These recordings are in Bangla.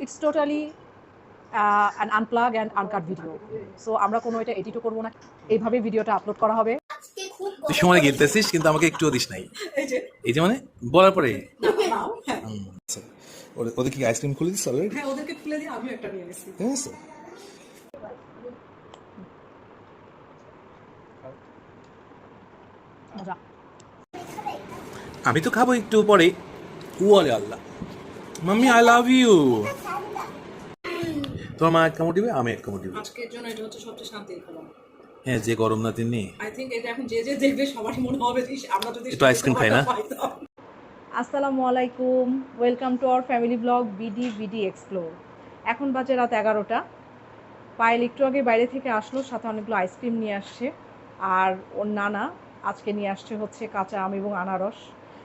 It's totally an unplug and uncut video so আমরা কোনো এটা এডিটও করব না। এইভাবে ভিডিওটা আপলোড করা হবে। তুই সময় গিলতেছিস কিন্তু আমাকে একটুও দিস নাই। এই যে। মানে বলার পরে। হুম, আচ্ছা। ওদের- কি আইসক্রিম খুলে দিস অলরেডি হ্যাঁ ওদেরকে খুলে দিয়ে আমিও একটা নিয়ে গেছি ঠিক আছে। আমি তো খাব একটু পরে। ওয়ালে Allah. Mummy I love you তোমার মা এক কামড় দিবে আমি এক কামড় দিবে আজকের জন্য এটা হচ্ছে সবচেয়ে শান্তির খাবার হ্যাঁ যে গরম না তিনি। আই থিঙ্ক এটা এখন যে যে দেখবে সবারই মনে হবে যে আমরা যদি একটু আইসক্রিম খাই না? আসসালামু আলাইকুম। Welcome to our family blog BD BD explore এখন বাজে রাত এগারোটা। পায়েল একটু আগে বাইরে থেকে আসলো সাথে অনেকগুলো আইসক্রিম নিয়ে আসছে। আর ওর নানা আজকে নিয়ে আসছে হচ্ছে কাঁচা আম এবং আনারস।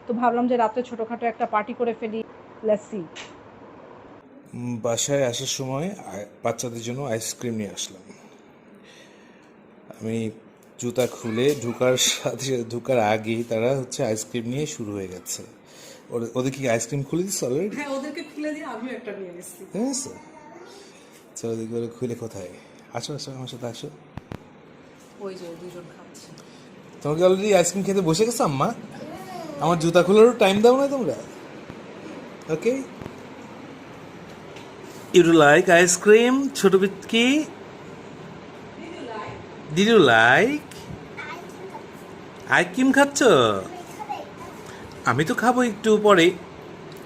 তো ভাবলাম যে রাত্রে ছোটোখাটো একটা পার্টি করে ফেলি। লেসি বাসায় আসার সময় বাচ্চাদের জন্য আইসক্রিম নিয়ে আসলাম। আমি জুতা খুলে ঢুকার সাথে ঢুকার আগেই তারা হচ্ছে আইসক্রিম নিয়ে শুরু হয়ে গেছে। ওদের কি আইসক্রিম খুলে দিস অলরেডি হ্যাঁ ওদেরকে খুলে দিয়ে আমিও একটা নিয়ে গেছি ঠিক আছে চলো দেখি ওরা খুলে কোথায়। আসো আসো আমার সাথে আসো। ওই যে দুজন খাচ্ছে। তোমাকে অলরেডি আইসক্রিম খেতে বসে গেছো আম্মা? আমার জুতা খোলারও টাইম দাও না তোমরা। ওকে ইউ লাইক আইসক্রিম ছোট বিটকি did you like ice cream খাচ্ছ? আমি তো খাব একটু পরে।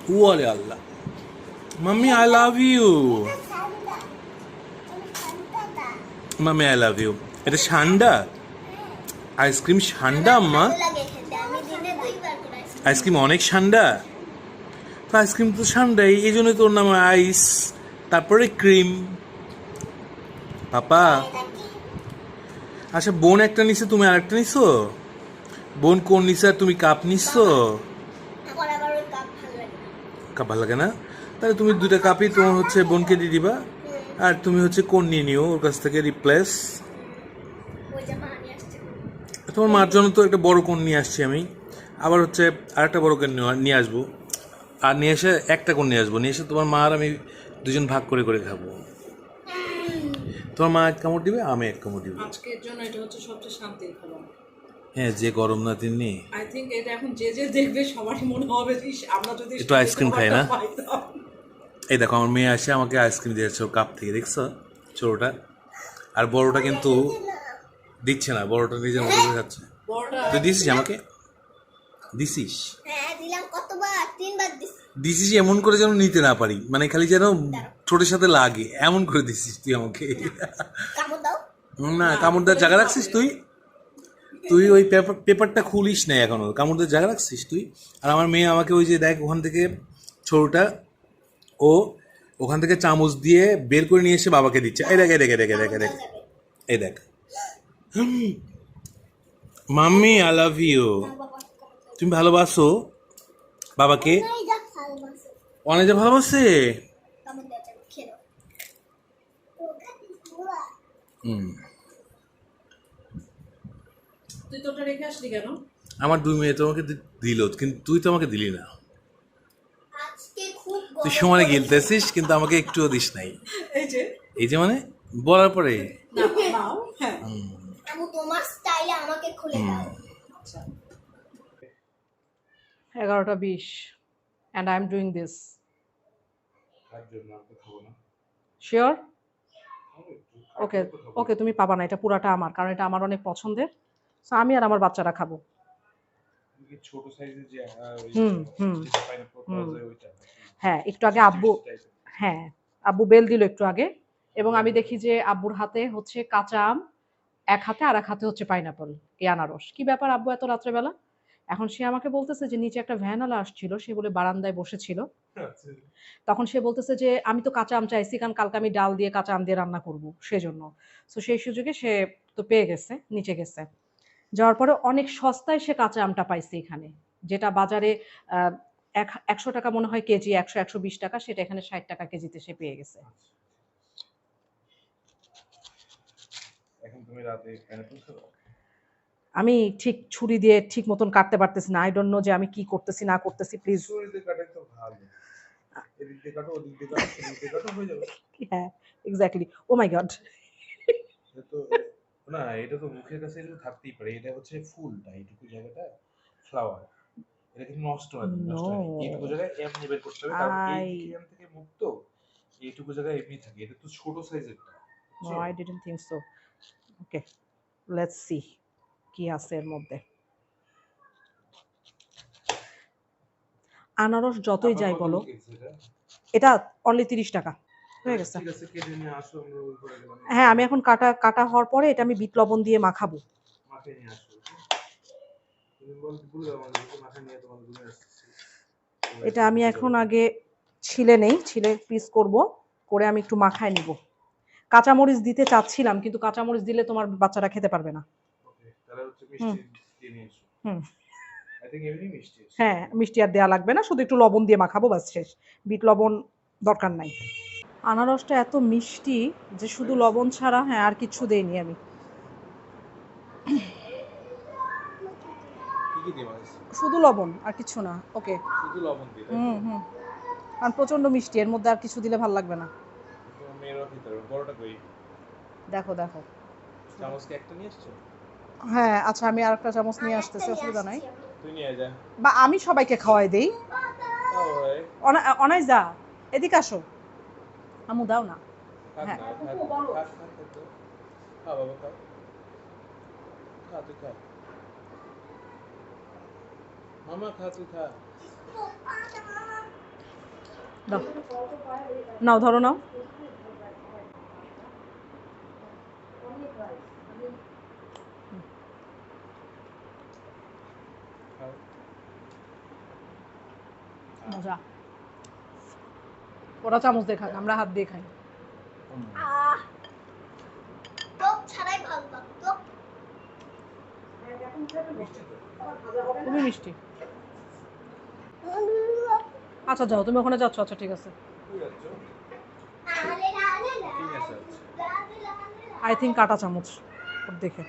ওয়ালে Allah. Mummy I love you mummy I love you এটা ঠান্ডা আইসক্রিম ঠান্ডা আম্মা। আইসক্রিম অনেক ঠান্ডা তো আইসক্রিম তো ঠান্ডাই এই জন্যই তোর নাম আইস তারপরে ক্রিম। পাপা। আচ্ছা বোন একটা নিছো, তুমি আরেকটা নিছো? বোন কোন নিছো আর তুমি কাপ নিছো? কাপ ভালো লাগে না। তাহলে তুমি দুটা কাপই তোমার হচ্ছে বোনকে দিয়ে দিবা। আর তুমি হচ্ছে কোন নিয়ে নিও? ওর কাছ থেকে রিপ্লেস। তোমার মার জন্য তো একটা বড় কোন নিয়ে আসছি আমি। আবার হচ্ছে আরেকটা বড় কোন নিয়ে আসব। আর নিয়ে এসে একটা কোন নিয়ে আসব? নিয়ে এসে তোমার মার আমি দুজন ভাগ করে করে খাব। তোমার মা এক কামড় দিবে আমি এক কামড় দিব। আজকের জন্য এটা হচ্ছে সবচেয়ে শান্তির খাবার হ্যাঁ যে গরম না তিনি। আই থিঙ্ক এটা এখন যে যে দেখবে সবারই মনে হবে যে আমরা যদি একটু আইসক্রিম খাই না? এই দেখো আমার মেয়ে আসে আমাকে আইসক্রিম দিয়েছে কাপ থেকে দেখছ? ছোটটা। আর বড়টা কিন্তু দিচ্ছে না বড়টা নিজের মতো করে খাচ্ছে। বড়টা তুই দিছিস আমাকে? দিছিস? হ্যাঁ দিলাম কতবার? তিনবার দিছি। দিছিস এমন করে যেন নিতে না পারি। মানে খালি যেন ঠোঁটের সাথে লাগে এমন করে দিছিস তুই আমাকে। না কামড়দার জায়গা রাখছিস তুই? তুই ওই পেপার পেপারটা খুলিস না এখনও। কামড় দেওয়ার জায়গা রাখছিস তুই? আর আমার মেয়ে আমাকে ওই যে দেখ ওখান থেকে ছোটটা ও ওখান থেকে চামচ দিয়ে বের করে নিয়ে এসে বাবাকে দিচ্ছে। এই দেখ এই দেখ এই দেখ এই দেখ এই দেখ এই দেখ। মাম্মি আই লাভ ইউ তুমি ভালোবাসো বাবাকে? অনেক রেখে আসলি কেন? আমার দুই মেয়ে তোমাকে দিল কিন্তু তুই তো আমাকে দিলি না। তুই সমানে গিলতেছিস কিন্তু আমাকে একটুও দিস নাই। এই যে। মানে? বলার পরে। না নাও হ্যাঁ। আচ্ছা। এগারোটা বিশ and I am doing this sure okay okay তুমি পাবা না এটা পুরাটা আমার কারণ এটা আমার অনেক পছন্দের। সো আমি আর আমার বাচ্চারা খাব। ছোট সাইজের যে হুম, হুম, হ্যাঁ একটু আগে আব্বু হ্যাঁ আব্বু বেল দিল একটু আগে। এবং আমি দেখি যে আব্বুর হাতে হচ্ছে কাঁচা আম এক হাতে আর এক হাতে হচ্ছে পাইনাপল এই আনারস। কি ব্যাপার আব্বু এত রাত্রেবেলা? এখন সে আমাকে বলতেছে যে নিচে একটা ভ্যানালা আসছিল সে বলে বারান্দায় বসেছিল। তখন সে বলতেছে যে আমি তো কাঁচা আম চাইছি কারণ কালকে আমি ডাল দিয়ে কাঁচা আম দিয়ে রান্না করব সেজন্য। তো সেই সুযোগে সে তো পেয়ে গেছে নিচে গেছে। যাওয়ার পরে অনেক সস্তায় সে কাঁচা আমটা পাইছে এখানে যেটা বাজারে এক একশো টাকা মনে হয় কেজি একশো একশো বিশ টাকা সেটা এখানে ষাট টাকা কেজিতে সে পেয়ে গেছে। এখন তুমি রাতে আমি ঠিক ছুরি দিয়ে ঠিক মতন কাটতে পারতেছি না। আই ডোন্ট নো যে আমি কি করতেছি না করতেছি প্লিজ হয়ে হ্যাঁ এক্স্যাক্টলি ও মাই গড না এটা তো মুখের কাছে এটা থাকতেই পারে। এটা হচ্ছে ফুল ফুলটা এইটুকু জায়গাটা ফ্লাওয়ার এটা কিন্তু নষ্ট হয় নষ্ট হয়. এইটুকু জায়গায় এমনি বের করতে হবে কারণ এই I- এখান থেকে মুক্ত এইটুকু জায়গায় এমনি থাকে। এটা তো ছোট সাইজেরটা no I didn't think so okay let's see কি আছে এর মধ্যে? আনারস যতই যাই বলো। এটা? অনলি তিরিশ টাকা। হয়ে গেছে। করে গেলাম হ্যাঁ আমি এখন কাটা কাটা হওয়ার পরে এটা আমি বিট লবণ দিয়ে মাখাবো। এটা আমি এখন আগে ছিলে নেই ছিলে পিস করব করে আমি একটু মাখায় নিব। কাঁচামরিচ দিতে চাচ্ছিলাম কিন্তু কাঁচামরিচ দিলে তোমার বাচ্চারা খেতে পারবে না। তাহলে হচ্ছে মিষ্টি দিয়ে নিয়ে এসো হ্যাঁ মিষ্টি আর দেওয়া লাগবে না শুধু একটু লবণ দিয়ে মাখাবো বাস শেষ। বিট লবণ দরকার নাই। আনারসটা এত মিষ্টি যে শুধু লবণ ছাড়া হ্যাঁ আর কিছু দেইনি আমি। শুধু লবণ আর কিছু না ওকে। শুধু লবণ তো? হুম হুম। কারণ প্রচণ্ড মিষ্টি এর মধ্যে আর কিছু দিলে ভালো লাগবে না। দেখো দেখো। চামচকে একটা নিয়ে এসছো? হ্যাঁ আচ্ছা আমি আর একটা চামচ নিয়ে আসতেছি অসুবিধা নাই। তুই নিয়ে যা। বা আমি সবাইকে খাওয়াই দেই। তাও হয় অনা- দা এদিকে আসো। আমু দাও না। হ্যাঁ। না খাক খাক খাক খাক তো। খা বাবা খা খা তুই খা মামা খা তুই খা দাও নাও ধরো নাও খাও মজা। ওরা চামচ দিয়ে আমরা হাত দিয়ে খাই। লাগতো মিষ্টি তো। খুবই মিষ্টি। আচ্ছা যাও তুমি ওখানে যাচ্ছ আচ্ছা ঠিক আছে? আই থিঙ্ক কাটা চামচ ওর দেখে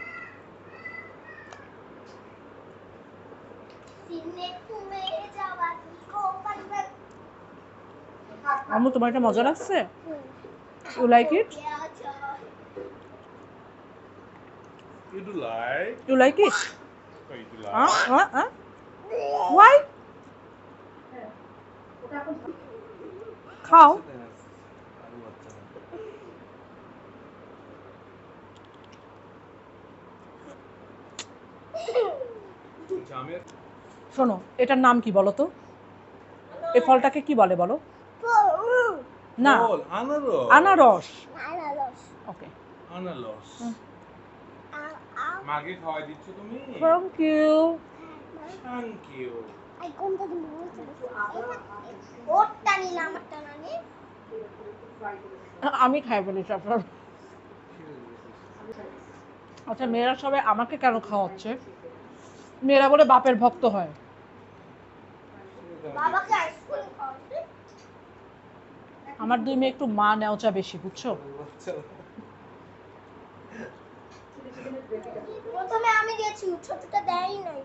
সিনে তুমি যাওয়া কো পারবে আমু তোমার এটা মজা লাগছে you like it You do like? You like it why খাও শোনো এটার নাম কি বলো তো? এই ফলটাকে কি বলে বলো? না। আনারস। আনারস। আনারস। ওকে। আনারস। মাকে খাওয়াই দিচ্ছ তুমি? Thank you thank you I কোনটা দিব ওরটা নিলাম আমারটা না নে? আমি খাই বলি সব আচ্ছা মেয়েরা সবাই আমাকে কেন খাওয়াচ্ছে? মেয়েরা বলে বাপের ভক্ত হয়। বাবাকে আইসক্রিম আমার দুই মেয়ে একটু মা নেওচা বেশি বুঝছ? প্রথমে আমি দিয়েছি ছোটটা দেয়ই নাই।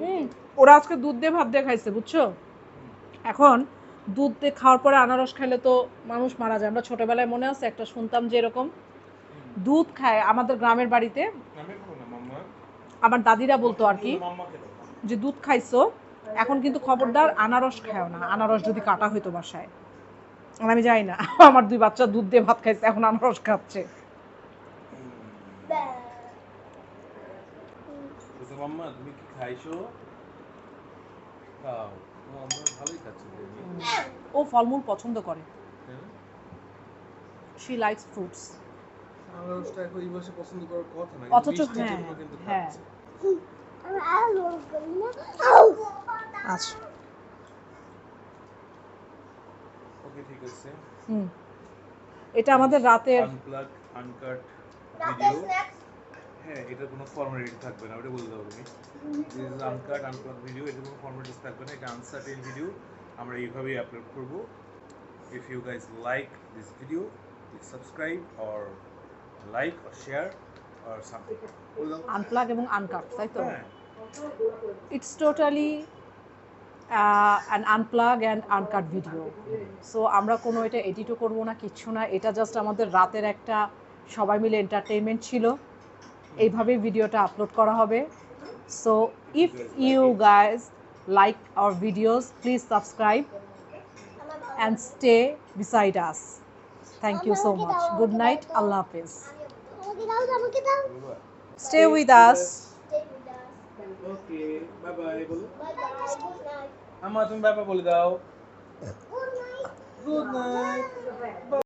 হুম ওরা আজকে দুধ দিয়ে ভাত দিয়ে খাইছে বুঝছ? এখন দুধ দিয়ে খাওয়ার পরে আনারস খাইলে তো মানুষ মারা যায়। আমরা ছোটবেলায় মনে আছে একটা শুনতাম যে এরকম দুধ খায় আমাদের গ্রামের বাড়িতে। আমার দাদিরা বলতো আর কি যে দুধ খাইছো এখন কিন্তু খবরদার আনারস খাও না। আনারস যদি কাটা হইতো বাসায়। আর আমি জানি না। আমার দুই বাচ্চা দুধ দিয়ে ভাত খাইছে এখন আনারস খাচ্ছে। তুমি কি খাইছো? ও আমরা ভালোই খাচ্ছি ও ফলমূল পছন্দ করে? শি লাইকস ফ্রুটস অথচ হ্যাঁ, হ্যাঁ। আচ্ছা। ওকে ঠিক আছে। হুম। এটা আমাদের রাতের আনপ্লাগ আনকাট ভিডিও হ্যাঁ এটা কোনো ফর্মালিটি থাকবে না ওটা বলতে হবে। তুমি this is uncut unplug video এটা কোনো ফর্মালিটিস থাকবে না এটা আনসার্টেন ভিডিও আমরা এইভাবেই আপলোড করব। If you guys like this video please subscribe or like or share or something unplug এবং আনকাট তাই তো? হ্যাঁ। It's totally and unplug and uncut video so আমরা কোনো এটা এডিটও করব না কিচ্ছু না। এটা জাস্ট আমাদের রাতের একটা সবাই মিলে এন্টারটেনমেন্ট ছিল। এইভাবেই ভিডিওটা আপলোড করা হবে। So if you guys like our videos please subscribe and stay beside us thank you so much good night Allah Hafiz stay with us Stay with us. Okay bye bye Bye bye. Good night. আমা তুমি বাই বলে দাও। Good night